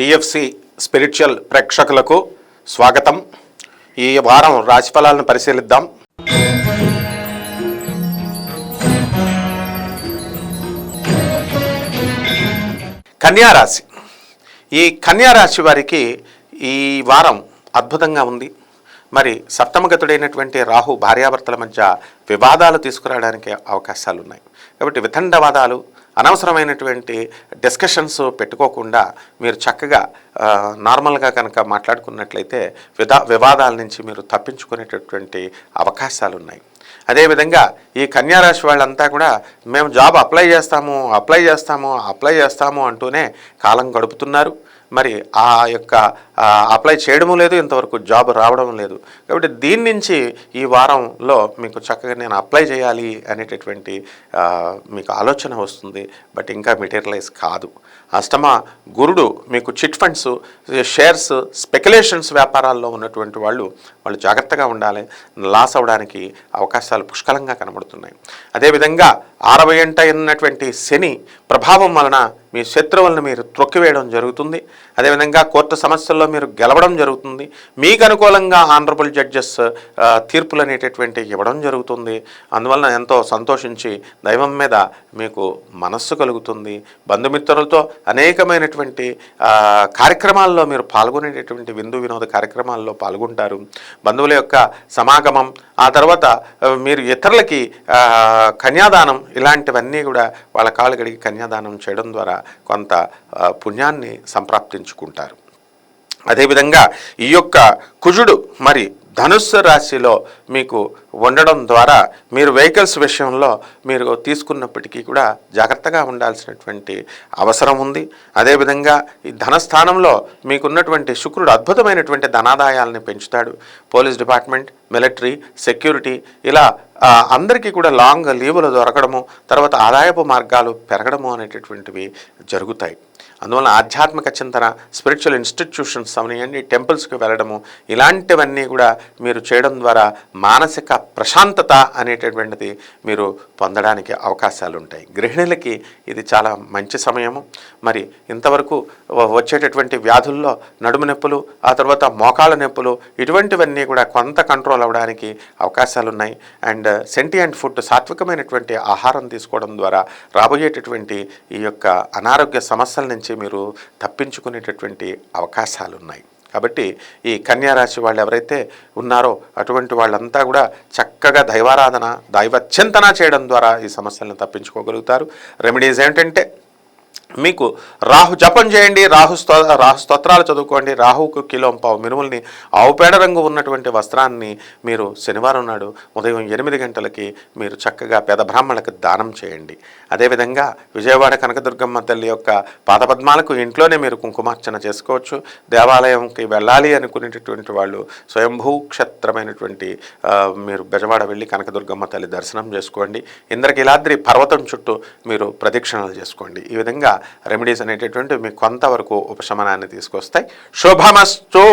TFC spiritual ప్రేక్షకులకు స్వాగతం. ఈ వారం రాశిఫలాలను పరిశీలిద్దాం. కన్యారాశి ఈ కన్యారాశి వారికి ఈ వారం అద్భుతంగా ఉంది. మరి సప్తమగతుడైనటువంటి రాహు భార్యాభర్తల మధ్య వివాదాలు తీసుకురావడానికి అవకాశాలు ఉన్నాయి కాబట్టి వితండవాదాలు అనవసరమైనటువంటి డిస్కషన్స్ పెట్టుకోకుండా మీరు చక్కగా నార్మల్గా కనుక మాట్లాడుకున్నట్లయితే విదా వివాదాల నుంచి మీరు తప్పించుకునేటటువంటి అవకాశాలు ఉన్నాయి అదేవిధంగా ఈ కన్యారాశి వాళ్ళంతా కూడా మేము జాబ్ అప్లై చేస్తాము అప్లై చేస్తాము అప్లై చేస్తాము అంటూనే కాలం గడుపుతున్నారు. మరి ఆ యొక్క అప్లై చేయడము లేదు ఇంతవరకు జాబ్ రావడం లేదు. కాబట్టి దీని నుంచి ఈ వారంలో మీకు చక్కగా నేను అప్లై చేయాలి అనేటటువంటి మీకు ఆలోచన వస్తుంది. బట్ ఇంకా మెటీరియలైజ్ కాదు. అష్టమ గురుడు మీకు చిట్ ఫండ్స్ షేర్స్ స్పెక్యులేషన్స్ వ్యాపారాల్లో ఉన్నటువంటి వాళ్ళు వాళ్ళు జాగ్రత్తగా ఉండాలి. లాస్ అవడానికి అవకాశాలు పుష్కలంగా కనబడుతున్నాయి. అదేవిధంగా అరవై ఎంట ఉన్నటువంటి శని ప్రభావం వలన మీ శత్రువులను మీరు త్రొక్కివేయడం జరుగుతుంది. అదేవిధంగా కోర్టు సమస్యల్లో మీరు గెలవడం జరుగుతుంది. మీకు అనుకూలంగా ఆనరబుల్ జడ్జెస్ తీర్పులు అనేటటువంటి ఇవ్వడం జరుగుతుంది. అందువలన ఎంతో సంతోషించి దైవం మీద మీకు మనస్సు కలుగుతుంది. బంధుమిత్రులతో అనేకమైనటువంటి కార్యక్రమాల్లో మీరు పాల్గొనేటటువంటి విందు వినోద కార్యక్రమాల్లో పాల్గొంటారు. బంధువుల యొక్క సమాగమం ఆ తర్వాత మీరు ఇతరులకి కన్యాదానం ఇలాంటివన్నీ కూడా వాళ్ళ కాళ్ళు గడిగి కన్యాదానం చేయడం ద్వారా కొంత పుణ్యాన్ని సంప్రాప్తించుకుంటారు. అదేవిధంగా ఈ యొక్క కుజుడు మరి ధనుస్సు రాశిలో మీకు ఉండడం ద్వారా మీరు వెహికల్స్ విషయంలో మీరు తీసుకున్నప్పటికీ కూడా జాగ్రత్తగా ఉండాల్సినటువంటి అవసరం ఉంది. అదేవిధంగా ఈ ధనస్థానంలో మీకున్నటువంటి శుక్రుడు అద్భుతమైనటువంటి ధనాదాయాలని పెంచుతాడు. పోలీస్ డిపార్ట్మెంట్ మిలిటరీ సెక్యూరిటీ ఇలా అందరికీ కూడా లాంగ్ లీవులు దొరకడము తర్వాత ఆదాయపు మార్గాలు పెరగడము అనేటటువంటివి జరుగుతాయి. అందువల్ల ఆధ్యాత్మిక చింతన స్పిరిచువల్ ఇన్స్టిట్యూషన్స్ అవనివ్వండి టెంపుల్స్కి వెళ్ళడము ఇలాంటివన్నీ కూడా మీరు చేయడం ద్వారా మానసిక ప్రశాంతత అనేటటువంటిది మీరు పొందడానికి అవకాశాలు ఉంటాయి గృహిణులకి ఇది చాలా మంచి సమయము. మరి ఇంతవరకు వచ్చేటటువంటి వ్యాధుల్లో నడుము నొప్పులు ఆ తర్వాత మోకాళ్ళ నొప్పులు ఇటువంటివన్నీ కూడా కొంత కంట్రోల్ అవ్వడానికి అవకాశాలు ఉన్నాయి అండ్ సెంటి అండ్ ఫుడ్ సాత్వికమైనటువంటి ఆహారం తీసుకోవడం ద్వారా రాబోయేటటువంటి ఈ యొక్క అనారోగ్య సమస్యల నుంచి మీరు తప్పించుకునేటటువంటి అవకాశాలు ఉన్నాయి కాబట్టి ఈ కన్యారాశి వాళ్ళు ఎవరైతే ఉన్నారో అటువంటి వాళ్ళంతా కూడా చక్కగా దైవారాధన దైవచింతన చేయడం ద్వారా ఈ సమస్యలను తప్పించుకోగలుగుతారు. రెమెడీస్ ఏంటంటే మీకు రాహు జపం చేయండి రాహు స్తో రాహు స్తోత్రాలు చదువుకోండి రాహుకు కిలో పావు మినుముల్ని ఆవుపేడ రంగు ఉన్నటువంటి వస్త్రాన్ని మీరు శనివారం నాడు ఉదయం ఎనిమిది గంటలకి మీరు చక్కగా పేద బ్రాహ్మణులకు దానం చేయండి. అదేవిధంగా విజయవాడ కనకదుర్గమ్మ తల్లి యొక్క పాదపద్మాలకు ఇంట్లోనే మీరు కుంకుమార్చన చేసుకోవచ్చు. దేవాలయంకి వెళ్ళాలి అనుకునేటటువంటి వాళ్ళు స్వయంభూ క్షేత్రమైనటువంటి మీరు బెజవాడ వెళ్ళి కనకదుర్గమ్మ తల్లి దర్శనం చేసుకోండి. ఇంద్రకీలాద్రి పర్వతం చుట్టూ మీరు ప్రదక్షిణలు చేసుకోండి. ఈ విధంగా రెమెడీస్ అనేటటువంటి మీకు కొంతవరకు ఉపశమనాన్ని తీసుకొస్తాయి. శుభమస్తు!